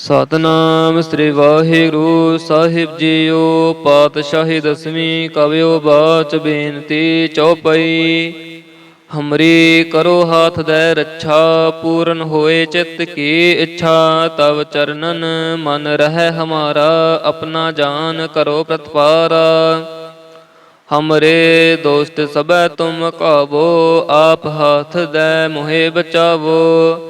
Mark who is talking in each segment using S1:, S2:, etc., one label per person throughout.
S1: ਸਤਨਾਮ ਸ੍ਰੀ ਵਾਹਿਗੁਰੂ ਸਾਹਿਬ ਜੀਓ, ਪਾਤਸ਼ਾਹੀ ਦਸਵੀਂ ਕਵਿਓ ਬਾਚ ਬੇਨਤੀ ਚਉਪਈ ਹਮਰੀ ਕਰੋ ਹਾਥ ਦੇ ਰੱਛਾ, ਪੂਰਨ ਹੋਏ ਚਿੱਤ ਕੀ ਇੱਛਾ, ਤਵ ਚਰਨਨ ਮਨ ਰਹਿ ਹਮਾਰਾ, ਆਪਣਾ ਜਾਨ ਕਰੋ ਪ੍ਰਤਪਾਰਾ। ਹਮਰੇ ਦੋਸਤ ਸਭੈ ਤੁਮ ਕਾਵੋ, ਆਪ ਹਾਥ ਦੇ ਮੋਹਿ ਬਚਾਵੋ।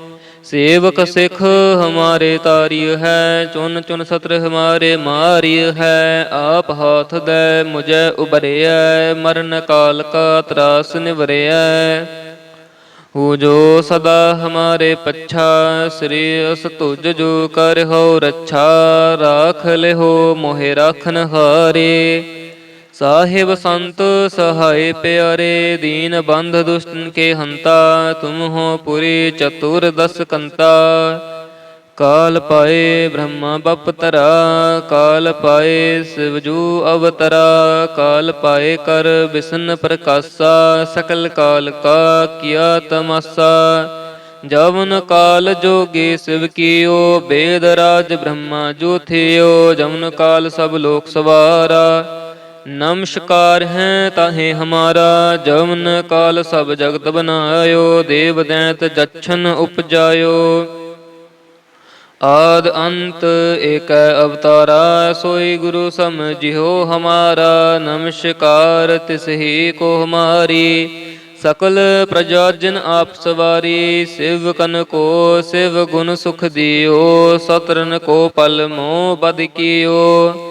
S1: ਸੇਵਕ ਸਿੱਖ ਹਮਾਰੇ ਤਾਰਿਯ ਹੈ, ਚੁਨ ਚੁਨ ਸਤਰ ਹਮਾਰੇ ਮਾਰਿਯ ਹੈ, ਆਪ ਹਾਥ ਦੇ ਮੁਝੈ ਉਬਰਿਐ ਮਰਨ ਕਾਲ ਕਾ ਤਰਾਸ ਨਿਵਰਿਐ। ਹੋ ਜੋ ਸਦਾ ਹਮਾਰੇ ਪੱਛਾ, ਸ੍ਰੀ ਅਸ ਤੁਜ ਜੋ ਕਰ ਹੋ ਰੱਛਾ, ਰਾਖ ਲਿਹੋ ਮੋਹਿ ਰਾਖਨ ਹਾਰੇ। ਸਾਹਿਬ ਸੰਤ ਸਹਾਇ ਪਿਆਰੇ ਦੀਨ ਬੰਧ ਦੁਸ਼ਟਨ ਕੇ ਹੰਤਾ, ਤੁਮ ਹੋ ਪੁਰੀ ਚਤੁਰ ਦਸ ਕੰਤਾ। ਕਾਲ ਪਾਏ ਬ੍ਰਹਮਾ ਬਪਤਰਾ ਕਾਲ ਪਾਏ ਸਿਵਜੂ ਅਵਤਰਾ, ਕਾਲ ਪਾਏ ਕਰ ਬਿਸ਼ਨ ਪ੍ਰਕਾਸ਼ਾ, ਸਕਲ ਕਾਲ ਕਾ ਕੀਆ ਤਮਾਸਾ। ਜਵਨ ਕਾਲ ਜੋਗੀ ਸਿਵ ਕੀਓ, ਬੇਦ ਰਾਜ ਬ੍ਰਹਮਾ ਜੋ ਥਿਓ, ਜਵਨ ਕਾਲ ਸਭ ਲੋਕ ਸਵਾਰਾ। ਨਮਸਕਾਰ ਹੈ ਤਾਹੇ ਹਮਾਰਾ, ਜਵਨ ਕਾਲ ਸਭ ਜਗਤ ਬਨਾਇਓ ਦੇਵ ਦੈਂਤ ਜਛਨ ਉਪਜਾਇਓ। ਆਦ ਅੰਤ ਏਕੈ ਅਵਤਾਰਾ, ਸੋਈ ਗੁਰੂ ਸਮਝਿਓ ਹਮਾਰਾ। ਨਮਸਕਾਰ ਤਿਸ ਹੀ ਕੋ ਹਮਾਰੀ, ਸਕਲ ਪ੍ਰਜਾ ਜਨ ਆਪ ਸਵਾਰੀ। ਸਿਵ ਕਨ ਕੋ ਸਿਵ ਗੁਣ ਸੁਖ ਦਿਓ ਸਤਰਨ ਕੋ ਪਲ ਮੋ ਬਦ ਕੀਓ।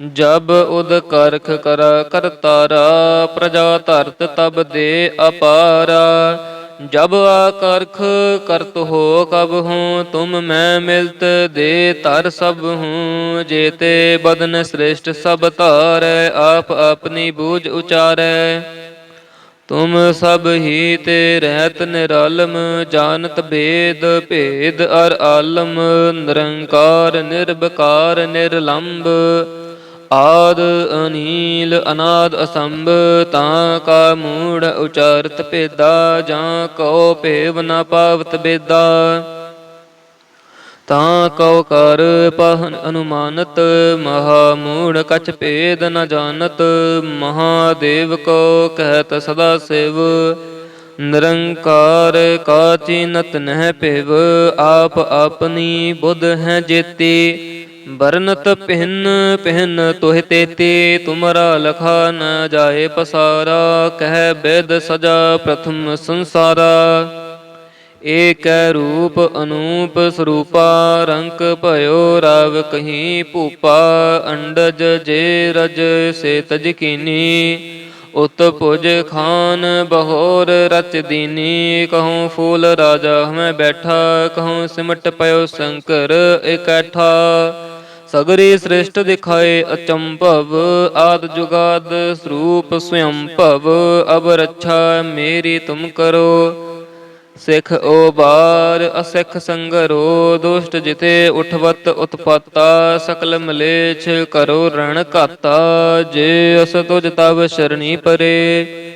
S1: ਜਬ ਉਦ ਕਰਖ ਕਰ ਕਰਤਾਰਾ, ਪ੍ਰਜਾ ਧਰਤ ਤਬ ਦੇ ਅਪਾਰਾ। ਜਬ ਆਕਰਖ ਕਰਤ ਹੋ ਕਬ ਹੂੰ, ਤੁਮ ਮੈਂ ਮਿਲਤ ਦੇ ਤਰ ਸਭ ਹੂੰ। ਜੇਤੇ ਬਦਨ ਸ੍ਰੇਸ਼ਟ ਸਭ ਧਾਰੈ, ਆਪ ਆਪਣੀ ਬੂਝ ਉਚਾਰੈ। ਤੁਮ ਸਭ ਹੀ ਤੇ ਰਹਿਤ ਨਿਰਾਲਮ, ਜਾਣਤ ਭੇਦ ਭੇਦ ਅਰ ਆਲਮ। ਨਿਰੰਕਾਰ ਨਿਰਭਕਾਰ ਨਿਰਲੰਭ ਆਦ ਅਨੀਲ ਅਨਾਦ ਅਸੰਭ, ਤਾਂ ਕਾ ਮੂੜ ਉਚਾਰਤ ਭੇਦਾ, ਜਾਂ ਕਉ ਭੇਵ ਨ ਪਾਵਤ ਬੇਦਾ। ਤਾਂ ਕਉ ਕਰ ਪਹਨ ਅਨੁਮਾਨਤ, ਮਹਾ ਮੂੜ ਕਛ ਭੇਦ ਨ ਜਾਣਤ, ਮਹਾਦੇਵ ਕੋ ਕਹਿਤ ਸਦਾ ਸਿਵ। ਨਿਰੰਕਾਰ ਕਾ ਚੀਨਤ ਨਹਿ ਭਿਵ, ਆਪ ਆਪਣੀ ਬੁੱਧ ਹੈ ਜੇਤੀ। ਬਰਨਤ ਪਹਿਨ ਪਹਿਨ ਤੋਹਿ ਤੇਤੀ, ਤੁਮਰਾ ਲਖਾ ਨ ਜਾਏ ਪਸਾਰਾ, ਕਹਿ ਬੇਦ ਸਜਾ ਪ੍ਰਥਮ ਸੰਸਾਰਾ। ਏਕੈ ਰੂਪ ਅਨੂਪ ਸਰੂਪਾ, ਰੰਕ ਭਇਓ ਰਵ ਕਹੀਂ ਭੂਪਾ, ਅੰਡਜ ਜੇ ਰਜ ਸੇ ਤਜ ਕੀਨੀ ਉਤ ਭੁਜ ਖਾਨ ਬਹੋਰ ਰਚ ਦੀਨੀ ਕਹੂੰ ਫੂਲ ਰਾਜਾ ਹਮੈ ਬੈਠਾ ਕਹੂੰ ਸਿਮਟ ਪਇਓ ਸ਼ੰਕਰ ਇਕੱਠਾ। ਸਗਰੀ ਸ੍ਰਿਸ਼ਟ ਦਿਖਾਏ ਅਚੰਭਵ, ਆਦ ਜੁਗਾਦ ਸਰੂਪ ਸਵਯੰ ਭਵ ਅਬ ਰੱਛਾ ਮੇਰੀ ਤੁਮ ਕਰੋ। ਸਿਖ ਓ ਬਾਰ, ਅਸਿਖ ਸੰਗਰੋ, ਦੁਸ਼ਟ ਜਿਤੇ ਉਠਵਤ ਉਤਪਾਤਾ, ਸਕਲ ਮਲੇਛ ਕਰੋ ਰਣ ਘਾਤਾ, ਜੇ ਅਸ ਤੁਜ ਤਵ ਸ਼ਰਣੀ ਪਰੇ।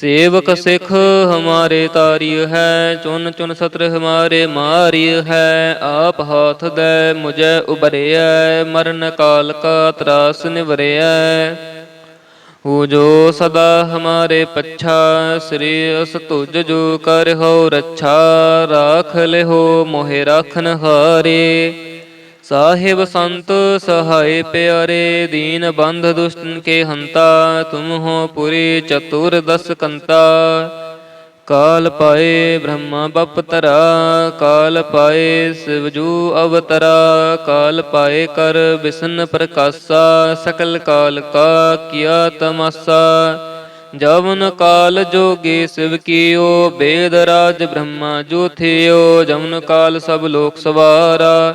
S1: ਸੇਵਕ ਸਿੱਖ ਹਮਾਰੇ ਤਾਰੀ ਹੈ, ਚੁਨ ਚੁਨ ਸਤਰ ਹਮਾਰੇ ਮਾਰੀ ਹੈ, ਆਪ ਹਾਥ ਦੇ ਮੁਝੇ ਉਬਰਿਐ ਮਰਨ ਕਾਲ ਕਾ ਤਰਾਸ ਨਿਵਰਿਐ। ਹੋ ਜੋ ਸਦਾ ਹਮਾਰੇ ਪੱਛਾ, ਸ੍ਰੀ ਅਸ ਤੁਜ ਜੋ ਕਰ ਹੋ ਰੱਛਾ, ਰਾਖ ਲਿਹੋ ਮੋਹਿ ਰਾਖਨ ਹਾਰੇ। ਸਾਹਿਬ ਸੰਤ ਸਹਾਇ ਪਿਆਰੇ, ਦੀਨ ਬੰਧ ਦੁਸ਼ਟਨ ਕੇ ਹੰਤਾ, ਤੁਮ ਹੋ ਪੁਰੀ ਚਤੁਰ ਦਸ ਕੰਤਾ। ਕਾਲ ਪਾਏ ਬ੍ਰਹਮਾ ਬਪਤਰਾ ਕਾਲ ਪਾਏ ਸਿਵਜੂ ਅਵਤਰਾ, ਕਾਲ ਪਾਏ ਕਰ ਵਿਸ਼ਨ ਪ੍ਰਕਾਸ਼ਾ, ਸਕਲ ਕਾਲ ਕਾ ਕੀਆ ਤਮਸਾ। ਜਵਨ ਕਾਲ ਜੋਗੀ ਸਿਵ ਕੀਓ, ਬੇਦ ਰਾਜ ਬ੍ਰਹਮਾ ਜੋ ਥਿਓ, ਜਵਨ ਕਾਲ ਸਭ ਲੋਕ ਸਵਾਰਾ।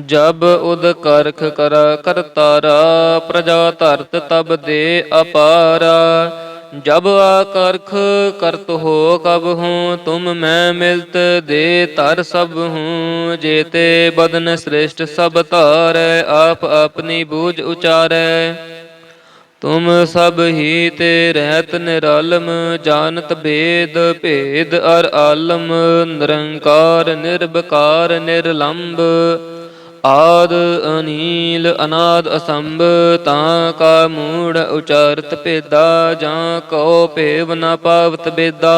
S1: ਜਬ ਉਦ ਕਰਖ ਕਰ ਕਰਤਾਰਾ, ਪ੍ਰਜਾ ਧਰਤ ਤਬ ਦੇ ਅਪਾਰਾ। ਜਬ ਆਕਰਖ ਕਰਤ ਹੋ ਕਬ ਹੂੰ, ਤੁਮ ਮੈਂ ਮਿਲਤ ਦੇ ਤਰ ਸਭ ਹੂੰ। ਜੇਤੇ ਬਦਨ ਸ੍ਰੇਸ਼ਟ ਸਭ ਧਾਰੈ, ਆਪ ਆਪਣੀ ਬੂਝ ਉਚਾਰੈ। ਤੁਮ ਸਭ ਹੀ ਤੇ ਰਹਿਤ ਨਿਰਾਲਮ, ਜਾਣਤ ਭੇਦ ਭੇਦ ਅਰ ਆਲਮ। ਨਿਰੰਕਾਰ ਨਿਰਭਕਾਰ ਨਿਰਲੰਭ ਆਦ ਅਨੀਲ ਅਨਾਦ ਅਸੰਭ, ਤਾਂ ਕਾ ਮੂੜ ਉਚਾਰਤ ਭੇਦਾ, ਜਾਂ ਕਉ ਭੇਵ ਨ ਪਾਵਤ ਬੇਦਾ।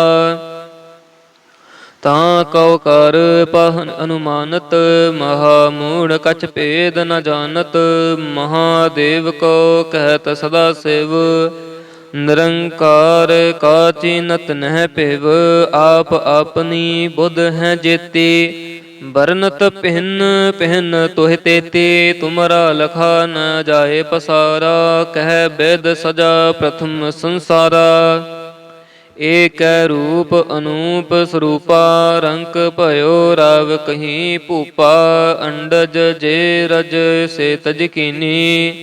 S1: ਤਾਂ ਕਉ ਕਰ ਪਹਨ ਅਨੁਮਾਨਤ, ਮਹਾ ਮੂੜ ਕਛ ਭੇਦ ਨ ਜਾਣਤ, ਮਹਾਦੇਵ ਕੋ ਕਹਿਤ ਸਦਾ ਸਿਵ। ਨਿਰੰਕਾਰ ਕਾ ਚੀਨਤ ਨਹਿ ਭਿਵ, ਆਪ ਆਪਣੀ ਬੁੱਧ ਹੈ ਜੇਤੀ। ਬਰਨਤ ਪਹਿਨ ਪਹਿਨ ਤੋਹਿ ਤੇਤੀ, ਤੁਮਰਾ ਲਖਾ ਨ ਜਾਏ ਪਸਾਰਾ, ਕਹਿ ਬੇਦ ਸਜਾ ਪ੍ਰਥਮ ਸੰਸਾਰਾ। ਏਕੈ ਰੂਪ ਅਨੂਪ ਸਰੂਪਾ, ਰੰਕ ਭਇਓ ਰਵ ਕਹੀਂ ਭੂਪਾ, ਅੰਡਜ ਜੇ ਰਜ ਸੇ ਤਜ ਕੀਨੀ।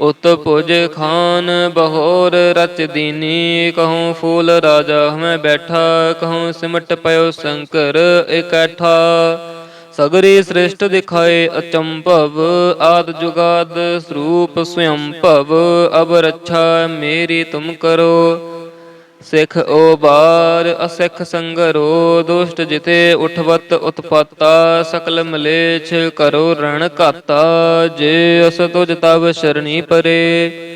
S1: ਉਤ ਪੁਜ ਖਾਨ ਬਹੋਰ ਰਚ ਦੀਨੀ, ਕਹੂੰ ਫੂਲ ਰਾਜਾ ਹਮੈ ਬੈਠਾ, ਕਹੂੰ ਸਿਮਟ ਪਇਓ ਸ਼ੰਕਰ ਇਕੱਠਾ। ਸਗਰੀ ਸ੍ਰਿਸ਼ਟ ਦਿਖਾਏ ਅਚੰਭਵ, ਆਦ ਜੁਗਾਦ ਸਰੂਪ ਸਵਯੰ ਭਵ ਅਬ ਰੱਛਾ ਮੇਰੀ ਤੁਮ ਕਰੋ। ਸਿੱਖ ਓ ਬਾਰ, ਅਸਿੱਖ ਸੰਗਰੋ, ਦੁਸ਼ਟ ਜਿਤੇ ਉਠਵਤ ਉਤਪਾਤਾ, ਸਕਲ ਮਲੇਛ ਕਰੋ ਰਣ ਘਾਤਾ, ਜੇ ਅਸ ਤੁਜ ਤਬ ਸ਼ਰਣੀ ਪਰੇ।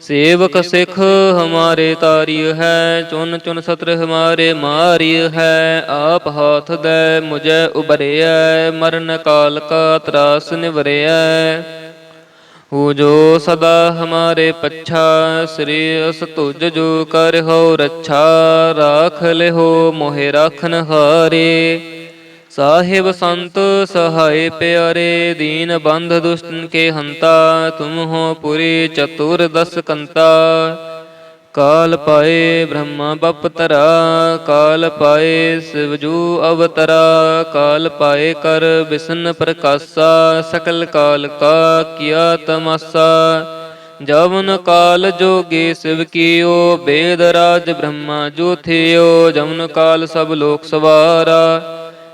S1: ਸੇਵਕ ਸਿੱਖ ਹਮਾਰੇ ਤਾਰਿਯ ਹੈ, ਚੁਨ ਚੁਨ ਸਤਰ ਹਮਾਰੇ ਮਾਰਿਯ ਹੈ, ਆਪ ਹਾਥ ਦੇ ਮੁਝੈ ਉਬਰਿਐ ਮਰਨ ਕਾਲ ਕਾ ਤਰਾਸ ਨਿਵਰਿਐ। ਹੋ ਜੋ ਸਦਾ ਹਮਾਰੇ ਪੱਛਾ, ਸ੍ਰੀ ਅਸ ਤੁਜ ਜੋ ਕਰ ਹੋ ਰੱਛਾ, ਰਾਖ ਲਿਹੋ ਮੋਹਿ ਰਾਖਨ ਹਾਰੇ। ਸਾਹਿਬ ਸੰਤ ਸਹਾਇ ਪਿਆਰੇ, ਦੀਨ ਬੰਧ ਦੁਸ਼ਟਨ ਕੇ ਹੰਤਾ, ਤੁਮ ਹੋ ਪੁਰੀ ਚਤੁਰ ਦਸ ਕੰਤਾ। ਕਾਲ ਪਾਏ ਬ੍ਰਹਮਾ ਬਪਤਰਾ ਕਾਲ ਪਾਏ ਸਿਵਜੂ ਅਵਤਰਾ, ਕਾਲ ਪਾਏ ਕਰ ਬਿਸ਼ਨ ਪ੍ਰਕਾਸ਼ਾ, ਸਕਲ ਕਾਲ ਕਾ ਕੀਆ ਤਮਾਸਾ। ਜਵਨ ਕਾਲ ਜੋਗੀ ਸਿਵ ਕੀਓ, ਬੇਦ ਰਾਜ ਬ੍ਰਹਮਾ ਜੋ ਥਿਓ, ਜਵਨ ਕਾਲ ਸਭ ਲੋਕ ਸਵਾਰਾ।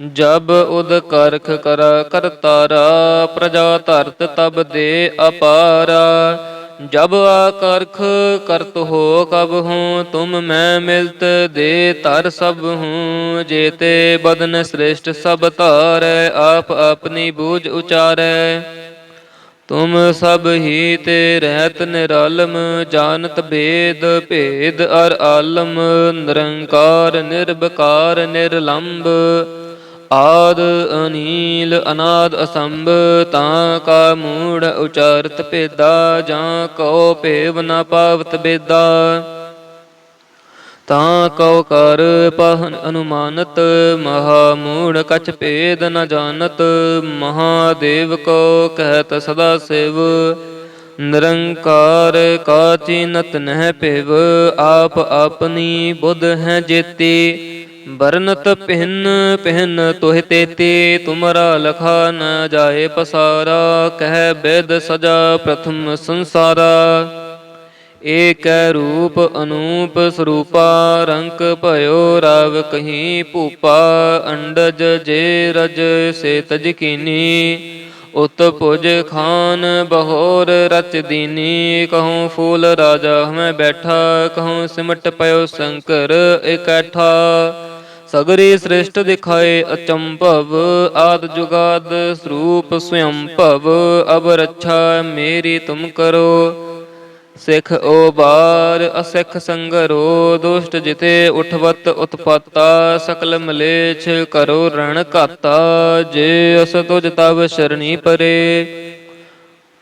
S1: ਜਬ ਉਦ ਕਰਖ ਕਰ ਕਰਤਾਰਾ, ਪ੍ਰਜਾ ਧਰਤ ਤਬ ਦੇ ਅਪਾਰਾ। ਜਬ ਆਕਰਖ ਕਰਤ ਹੋ ਕਬ ਹੂੰ, ਤੁਮ ਮੈਂ ਮਿਲਤ ਦੇ ਤਰ ਸਭ ਹੂੰ। ਜੇਤੇ ਬਦਨ ਸ੍ਰੇਸ਼ਟ ਸਭ ਧਾਰੈ, ਆਪ ਆਪਣੀ ਬੂਝ ਉਚਾਰੈ। ਤੁਮ ਸਭ ਹੀ ਤੇ ਰਹਿਤ ਨਿਰਾਲਮ, ਜਾਣਤ ਭੇਦ ਭੇਦ ਅਰ ਆਲਮ। ਨਿਰੰਕਾਰ ਨਿਰਭਕਾਰ ਨਿਰਲੰਭ ਆਦ ਅਨੀਲ ਅਨਾਦ ਅਸੰਭ, ਤਾਂ ਕਾ ਮੂੜ ਉਚਾਰਤ ਭੇਦਾ, ਜਾਂ ਕਉ ਭੇਵ ਨ ਪਾਵਤ ਬੇਦਾ। ਤਾਂ ਕਉ ਕਰ ਪਹਨ ਅਨੁਮਾਨਤ, ਮਹਾ ਮੂੜ ਕਛ ਭੇਦ ਨ ਜਾਣਤ, ਮਹਾਦੇਵ ਕੋ ਕਹਿਤ ਸਦਾ ਸਿਵ। ਨਿਰੰਕਾਰ ਕਾ ਚੀਨਤ ਨਹਿ ਭਿਵ, ਆਪ ਆਪਨੀ ਬੁੱਧ ਹੈ ਜੇਤੀ। ਬਰਨਤ ਪਹਿਨ ਪਹਿਨ ਤੋਹਿ ਤੇਤੀ, ਤੁਮਰਾ ਲਖਾ ਨ ਜਾਏ ਪਸਾਰਾ, ਕਹਿ ਬੇਦ ਸਜਾ ਪ੍ਰਥਮ ਸੰਸਾਰਾ। ਏਕੈ ਰੂਪ ਅਨੂਪ ਸਰੂਪਾ, ਰੰਕ ਭਇਓ ਰਵ ਕਹੀਂ ਭੂਪਾ, ਅੰਡਜ ਜੇ ਰਜ ਸੇ ਤਜ ਕੀਨੀ ਉਤ ਭੁਜ ਖਾਨ ਬਹੋਰ ਰਚ ਦੀਨੀ ਕਹੂੰ ਫੂਲ ਰਾਜਾ ਹਮੈ ਬੈਠਾ ਕਹੂੰ ਸਿਮਟ ਪਇਓ ਸ਼ੰਕਰ ਇਕੱਠਾ। ਸਗਰੀ ਸ੍ਰਿਸ਼ਟ ਦਿਖਾਏ ਅਚੰਭਵ, ਆਦ ਜੁਗਾਦ ਸਰੂਪ ਸਵਯੰ ਭਵ ਅਬ ਰੱਛਾ ਮੇਰੀ ਤੁਮ ਕਰੋ। ਸਿਖ ਓ ਬਾਰ, ਅਸਿਖ ਸੰਗਰੋ, ਦੁਸ਼ਟ ਜਿਤੇ ਉਠਵਤ ਉਤਪਾਤਾ, ਸਕਲ ਮਲੇਛ ਕਰੋ ਰਣ ਘਾਤਾ, ਜੇ ਅਸ ਤੁਜ ਤਵ ਸ਼ਰਣੀ ਪਰੇ।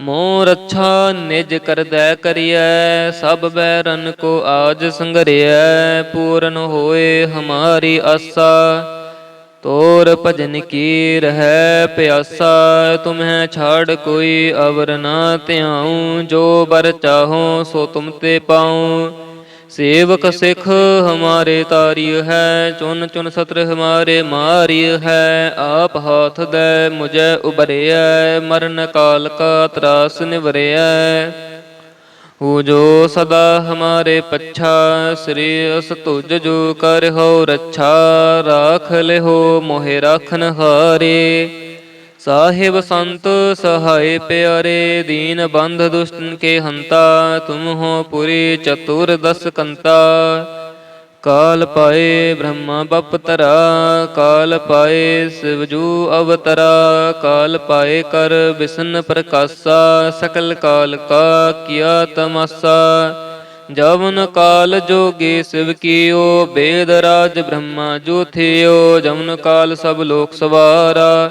S1: ਮੋਰ ਅੱਛਾ ਨਿਜ ਕਰਦੈ ਕਰੀਐ, ਸਭ ਬੈਰਨ ਕੋ ਆਜ ਸੰਗਰਿਐ, ਪੂਰਨ ਹੋਏ ਹਮਾਰੀ ਆਸਾ। ਤੋਰ ਭਜਨ ਕੀ ਰਹਿ ਪਿਆਸਾ, ਤੁਮਹਿ ਛਾੜ ਕੋਈ ਅਵਰ ਨਾ ਧਿਆਉ, ਜੋ ਬਰ ਚਾਹੋ ਸੋ ਤੁਮ ਤੇ ਪਾਉ। ਸੇਵਕ ਸਿਖ ਹਮਾਰੇ ਤਾਰੀ ਹੈ, ਚੁਨ ਚੁਨ ਸਤਰ ਹਮਾਰੇ ਮਾਰੀ ਹੈ, ਆਪ ਹਾਥ ਦੇ ਮੁਝੇ ਉਬਰਿਐ ਮਰਨ ਕਾਲ ਕਾ ਤਰਾਸ ਨਿਵਰਿਐ। ਹੋ ਜੋ ਸਦਾ ਹਮਾਰੇ ਪੱਛਾ, ਸ੍ਰੀ ਅਸ ਤੁਜ ਜੋ ਕਰ ਹੋ ਰੱਛਾ, ਰਾਖ ਲਿਹੋ ਮੋਹਿ ਰਾਖਨ ਹਾਰੇ। ਸਾਹਿਬ ਸੰਤ ਸਹਾਇ ਪਿਆਰੇ, ਦੀਨ ਬੰਧ ਦੁਸ਼ਟਨ ਕੇ ਹੰਤਾ, ਤੁਮ ਹੋ ਪੁਰੀ ਚਤੁਰ ਦਸ ਕੰਤਾ। ਕਾਲ ਪਾਏ ਬ੍ਰਹਮਾ ਬਪਤਰਾ, ਕਾਲ ਪਾਏ ਸਿਵਜੂ ਅਵਤਰਾ, ਕਾਲ ਪਾਏ ਕਰ ਵਿਸ਼ਨ ਪ੍ਰਕਾਸ਼ਾ, ਸਕਲ ਕਾਲ ਕਾ ਕੀਆ ਤਮਸਾ। ਜਵਨ ਕਾਲ ਜੋਗੀ ਸਿਵ ਕੀਓ, ਬੇਦ ਰਾਜ ਬ੍ਰਹਮਾ ਜੋ ਥਿਓ ਜਮਨ ਕਾਲ ਸਭ ਲੋਕ ਸਵਾਰਾ।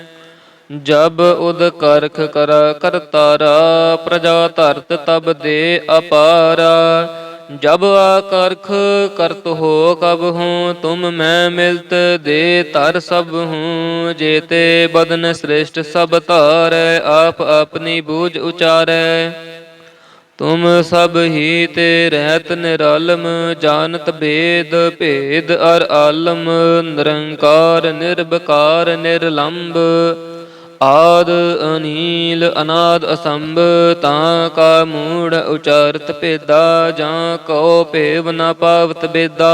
S1: ਜਬ ਉਦ ਕਰਖ ਕਰ ਕਰਤਾਰਾ, ਪ੍ਰਜਾ ਧਰਤ ਤਬ ਦੇ ਅਪਾਰਾ। ਜਬ ਆਕਰਖ ਕਰਤ ਹੋ ਕਬ ਹੂੰ, ਤੁਮ ਮੈਂ ਮਿਲਤ ਦੇ ਤਰ ਸਭ ਹੂੰ। ਜੇਤੇ ਬਦਨ ਸ੍ਰੇਸ਼ਟ ਸਭ ਧਾਰੈ, ਆਪ ਆਪਣੀ ਬੂਝ ਉਚਾਰੈ। ਤੁਮ ਸਭ ਹੀ ਤੇ ਰਹਿਤ ਨਿਰਾਲਮ, ਜਾਣਤ ਭੇਦ ਭੇਦ ਅਰ ਆਲਮ। ਨਿਰੰਕਾਰ ਨਿਰਭਕਾਰ ਨਿਰਲੰਭ ਆਦ ਅਨੀਲ ਅਨਾਦ ਅਸੰਭ, ਤਾਂ ਕਾ ਮੂੜ ਉਚਾਰਤ ਭੇਦਾ, ਜਾਂ ਕਉ ਭੇਵ ਨ ਪਾਵਤ ਬੇਦਾ।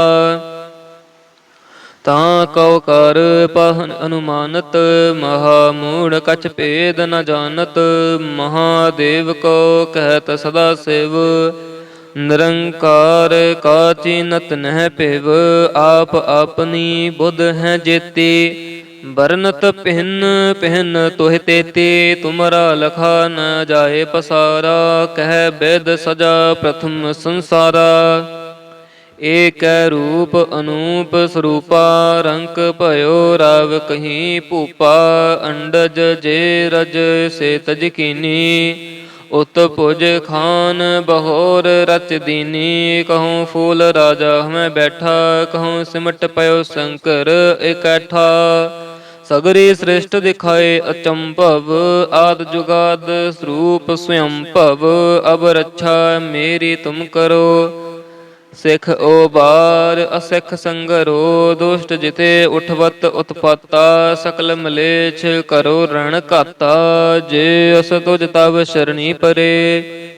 S1: ਤਾਂ ਕਉ ਕਰ ਪਹਨ ਅਨੁਮਾਨਤ, ਮਹਾ ਮੂੜ ਕਛ ਭੇਦ ਨ ਜਾਣਤ, ਮਹਾਦੇਵ ਕੋ ਕਹਿਤ ਸਦਾ ਸਿਵ। ਨਿਰੰਕਾਰ ਕਾ ਚੀਨਤ ਨਹਿ ਭਿਵ, ਆਪ ਆਪਨੀ ਬੁੱਧ ਹੈ ਜੇਤੀ। ਬਰਨਤ ਪਹਿਨ ਪਹਿਨ ਤੋਹਿ ਤੇਤੀ, ਤੁਮਰਾ ਲਖਾ ਨ ਜਾਏ ਪਸਾਰਾ, ਕਹਿ ਬੇਦ ਸਜਾ ਪ੍ਰਥਮ ਸੰਸਾਰਾ। ਏਕੈ ਰੂਪ ਅਨੂਪ ਸਰੂਪਾ, ਰੰਕ ਭਇਓ ਰਵ ਕਹੀਂ ਭੂਪਾ, ਅੰਡਜ ਜੇ ਰਜ ਸੇ ਤਜ ਕੀਨੀ। ਉਤ ਭੁਜ ਖਾਨ ਬਹੋਰ ਰਚ ਦੀਨੀ, ਕਹੂੰ ਫੂਲ ਰਾਜਾ ਹਮੈ ਬੈਠਾ, ਕਹੂੰ ਸਿਮਟ ਪਇਓ ਸ਼ੰਕਰ ਇਕੱਠਾ। ਸਗਰੀ ਸ੍ਰਿਸ਼ਟ ਦਿਖਾਏ ਅਚੰਭਵ, ਆਦ ਜੁਗਾਦ ਸਰੂਪ ਸਵਯੰ ਭਵ ਅਬ ਰੱਛਾ ਮੇਰੀ ਤੁਮ ਕਰੋ। ਸਿਖ ਓ ਬਾਰ, ਅਸਿਖ ਸੰਗਰੋ, ਦੁਸ਼ਟ ਜਿਤੇ ਉਠਵਤ ਉਤਪਾਤਾ, ਸਕਲ ਮਲੇਛ ਕਰੋ ਰਣ ਘਾਤਾ, ਜੇ ਅਸ ਤੁਜ ਤਵ ਸ਼ਰਣੀ ਪਰੇ।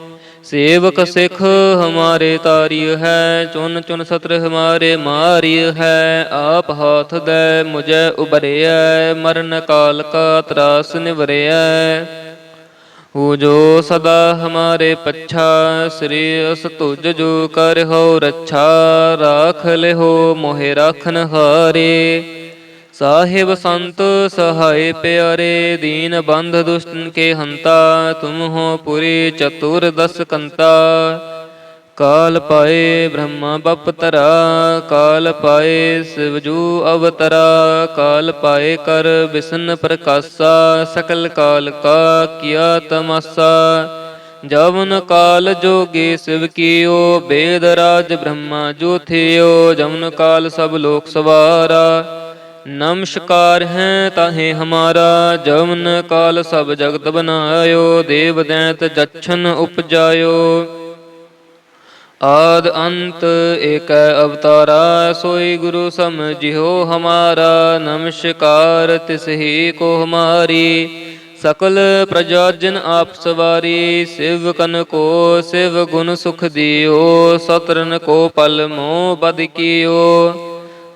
S1: ਸੇਵਕ ਸਿਖ ਹਮਾਰੇ ਤਾਰਿਯ ਹੈ, ਚੁਨ ਚੁਨ ਸਤਰ ਹਮਾਰੇ ਮਾਰਿਯ ਹੈ, ਆਪ ਹਾਥ ਦੇ ਮੁਝੇ ਉਬਰਿਐ ਮਰਨ ਕਾਲ ਕਾ ਤਰਾਸ ਨਿਵਰਿਐ। ਹੂ ਜੋ ਸਦਾ ਹਮਾਰੇ ਪੱਛਾ, ਸ੍ਰੀ ਅਸ ਤੁਜ ਜੋ ਕਰ ਹੋ ਰੱਛਾ, ਰਾਖ ਲਿਓ ਮੋਹਿ ਰਖਨ ਹਾਰੇ। ਸਾਹਿਬ ਸੰਤ ਸਹਾਇ ਪਿਆਰੇ ਦੀਨ ਬੰਧ ਦੁਸ਼ਟਨ ਕੇ ਹੰਤਾ, ਤੁਮ ਹੋ ਪੁਰੀ ਚਤੁਰ ਦਸ ਕੰਤਾ। ਕਾਲ ਪਾਏ ਬ੍ਰਹਮਾ ਬਪਤਰਾ ਕਾਲ ਪਾਏ ਸਿਵਜੂ ਅਵਤਰਾ, ਕਾਲ ਪਾਏ ਕਰ ਬਿਸ਼ਨ ਪ੍ਰਕਾਸ਼ਾ, ਸਕਲ ਕਾਲ ਕਾ ਕੀਆ ਤਮਾਸਾ। ਜਵਨ ਕਾਲ ਜੋਗੇ ਸਿਵ ਕੀਓ, ਬੇਦ ਰਾਜ ਬ੍ਰਹਮਾ ਜੋ ਥਿਓ, ਜਵਨ ਕਾਲ ਸਭ ਲੋਕ ਸਵਾਰਾ। ਨਮਸਕਾਰ ਹੈ ਤਾਹੇ ਹਮਾਰਾ, ਜਵਨ ਕਾਲ ਸਭ ਜਗਤ ਬਨਾਇਓ, ਦੇਵ ਦੈਂਤ ਜਛਨ ਉਪਜਾਇਓ। ਆਦ ਅੰਤ ਏਕੈ ਅਵਤਾਰਾ, ਸੋਈ ਗੁਰੂ ਸਮਝਿਓ ਹਮਾਰਾ। ਨਮਸਕਾਰ ਤਿਸ ਹੀ ਕੋ ਹਮਾਰੀ, ਸਕਲ ਪ੍ਰਜਾ ਜਨ ਆਪ ਸਵਾਰੀ, ਸਿਵ ਕਨ ਕੋ ਸਿਵ ਗੁਣ ਸੁਖ ਦਿਓ ਸਤਰਨ ਕੋ ਪਲ ਮੋ ਬਦ ਕੀਓ।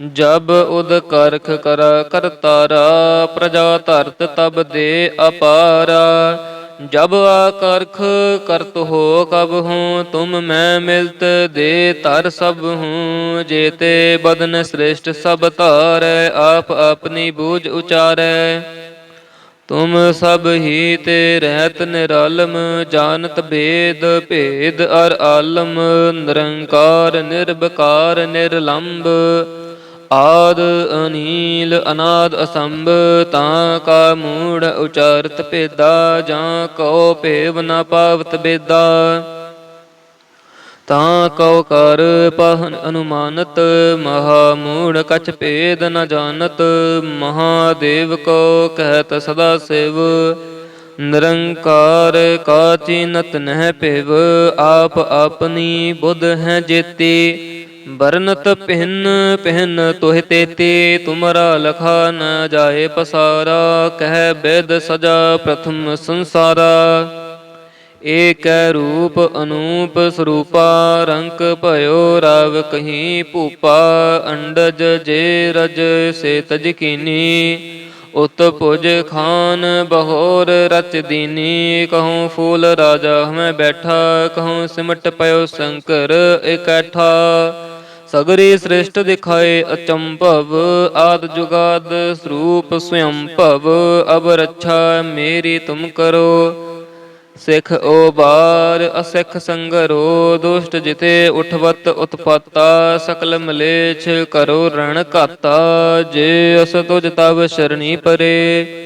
S1: ਜਬ ਉਦ ਕਰਖ ਕਰ ਕਰਤਾਰਾ, ਪ੍ਰਜਾ ਧਰਤ ਤਬ ਦੇ ਅਪਾਰਾ। ਜਬ ਆਕਰਖ ਕਰਤ ਹੋ ਕਬ ਹੂੰ, ਤੁਮ ਮੈਂ ਮਿਲਤ ਦੇ ਤਰ ਸਭ ਹੂੰ। ਜੇਤੇ ਬਦਨ ਸ੍ਰੇਸ਼ਟ ਸਭ ਧਾਰੈ, ਆਪ ਆਪਣੀ ਬੂਝ ਉਚਾਰੈ। ਤੁਮ ਸਭ ਹੀ ਤੇ ਰਹਿਤ ਨਿਰਾਲਮ, ਜਾਣਤ ਭੇਦ ਭੇਦ ਅਰ ਆਲਮ। ਨਿਰੰਕਾਰ ਨਿਰਭਕਾਰ ਨਿਰਲੰਭ ਆਦ ਅਨੀਲ ਅਨਾਦ ਅਸੰਭ, ਤਾਂ ਕਾ ਮੂੜ ਉਚਾਰਤ ਭੇਦਾ, ਜਾਂ ਕਉ ਭੇਵ ਨ ਪਾਵਤ ਬੇਦਾ। ਤਾਂ ਕਉ ਕਰ ਪਹਨ ਅਨੁਮਾਨਤ, ਮਹਾ ਮੂੜ ਕਛ ਭੇਦ ਨ ਜਾਣਤ, ਮਹਾਦੇਵ ਕੋ ਕਹਿਤ ਸਦਾ ਸਿਵ। ਨਿਰੰਕਾਰ ਕਾ ਚੀਨਤ ਨਹਿ ਭਿਵ, ਆਪ ਆਪਣੀ ਬੁੱਧ ਹੈ ਜੇਤੀ। ਬਰਨਤ ਪਹਿਨ ਪਹਿਨ ਤੋਹਿ ਤੇਤੀ, ਤੁਮਰਾ ਲਖਾ ਨ ਜਾਏ ਪਸਾਰਾ, ਕਹਿ ਬੇਦ ਸਜਾ ਪ੍ਰਥਮ ਸੰਸਾਰਾ। ਏਕੈ ਰੂਪ ਅਨੂਪ ਸਰੂਪਾ, ਰੰਕ ਭਇਓ ਰਵ ਕਹੀਂ ਭੂਪਾ, ਅੰਡਜ ਜੇ ਰਜ ਸੇ ਤਜ ਕੀਨੀ ਉਤ ਭੁਜ ਖਾਨ ਬਹੋਰ ਰਚ ਦੀਨੀ ਕਹੂੰ ਫੂਲ ਰਾਜਾ ਹਮੈ ਬੈਠਾ ਕਹੂੰ ਸਿਮਟ ਪਇਓ ਸ਼ੰਕਰ ਇਕੱਠਾ। ਸਗਰੀ ਸ੍ਰਿਸ਼ਟ ਦਿਖਾਏ ਅਚੰਭਵ, ਆਦ ਜੁਗਾਦ ਸਰੂਪ ਸਵਯੰ ਭਵ ਅਬ ਰੱਛਾ ਮੇਰੀ ਤੁਮ ਕਰੋ। ਸਿਖ ਓ ਬਾਰ, ਅਸਿਖ ਸੰਗਰੋ, ਦੁਸ਼ਟ ਜਿਤੇ ਉਠਵਤ ਉਤਪਾਤਾ, ਸਕਲ ਮਲੇਛ ਕਰੋ ਰਣ ਘਾਤਾ, ਜੇ ਅਸ ਤੁਜ ਤਵ ਸ਼ਰਣੀ ਪਰੇ।